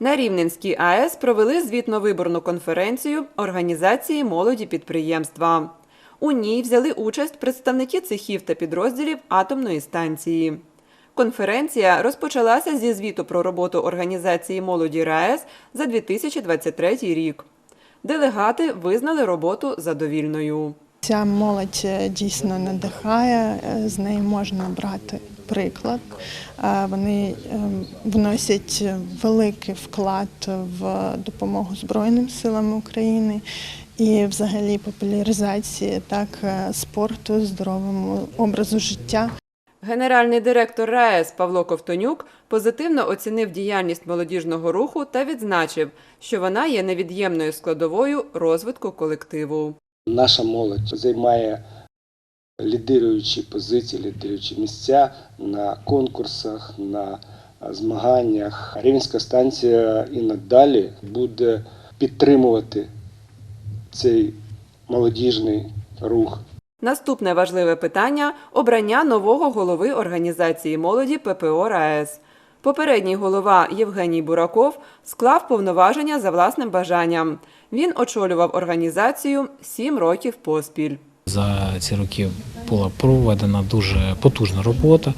На Рівненській АЕС провели звітно-виборну конференцію організації молоді підприємства. У ній взяли участь представники цехів та підрозділів атомної станції. Конференція розпочалася зі звіту про роботу організації молоді РаЕС за 2023 рік. Делегати визнали роботу задовільною. Ця молодь е, дійсно надихає, е, з неї можна брати приклад. Е, Вони е, вносять великий вклад в допомогу Збройним силам України і взагалі популяризації так е, спорту, здоровому образу життя. Генеральний директор РаЕС Павло Ковтонюк позитивно оцінив діяльність молодіжного руху та відзначив, що вона є невід'ємною складовою розвитку колективу. Наша молодь займає лідируючі позиції, лідируючі місця на конкурсах, на е, змаганнях. Рівненська станція і надалі буде підтримувати цей молодіжний рух. Наступне важливе питання обрання нового голови організації молоді ППО РаЕС. Попередній голова Євгеній Бураков склав повноваження за власним бажанням. Він очолював організацію сім років поспіль. За ці роки була проведена дуже потужна робота.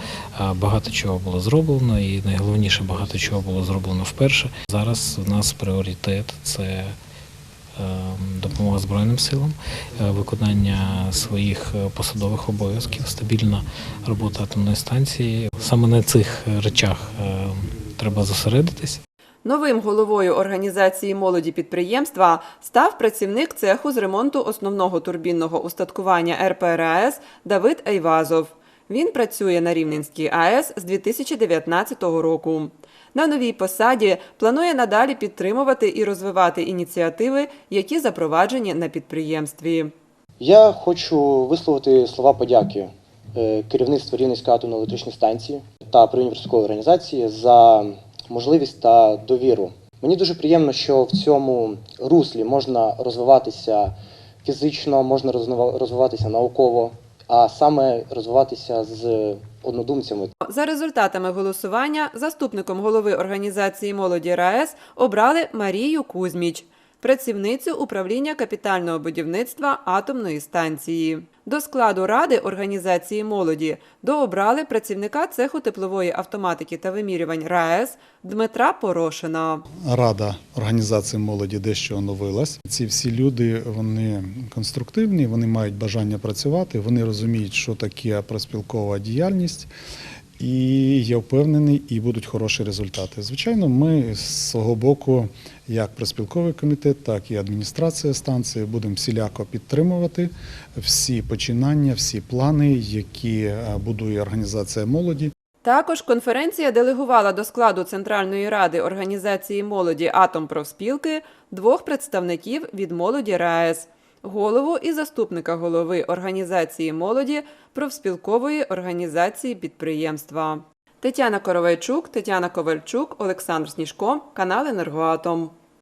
Багато чого було зроблено, і найголовніше багато чого було зроблено вперше. Зараз у нас пріоритет це е, допомога Збройним силам, е, виконання своїх посадових обов'язків, стабільна робота атомної станції. Саме на цих речах е, треба зосередитись. Новим головою організації молоді підприємства став працівник цеху з ремонту основного турбінного устаткування РПРАЕС Давид Ейвазов. Він працює на Рівненській АЕС з 2019 року. На новій посаді планує надалі підтримувати і розвивати ініціативи, які запроваджені на підприємстві. Я хочу висловити слова подяки е, керівництву Рівненської атомної електричної станції та Приуніверситетської організації за можливість та довіру. Мені дуже приємно, що в цьому руслі можна розвиватися фізично, можна розвиватися науково, а саме розвиватися з однодумцями За результатами голосування заступником голови організації молоді РаЕС обрали Марію Кузьміч, працівницю управління капітального будівництва атомної станції. До складу ради організації молоді дообрали працівника цеху теплової автоматики та вимірювань РаЕС Дмитра Порошина. Рада організації молоді дещо оновилась. Ці всі люди вони конструктивні, вони мають бажання працювати, вони розуміють, що таке проспілкова діяльність. І я впевнений, і будуть хороші результати. Звичайно, ми з свого боку, як проспілковий комітет, так і адміністрація станції, будемо всіляко підтримувати всі починання, всі плани, які е, будує організація молоді. Також конференція делегувала до складу Центральної ради організації молоді Атом профспілки двох представників від молоді РаЕС – голову і заступника голови організації молоді профспілкової організації підприємства. Тетяна Коровайчук, Тетяна Ковальчук, Олександр Сніжко, канал Енергоатом.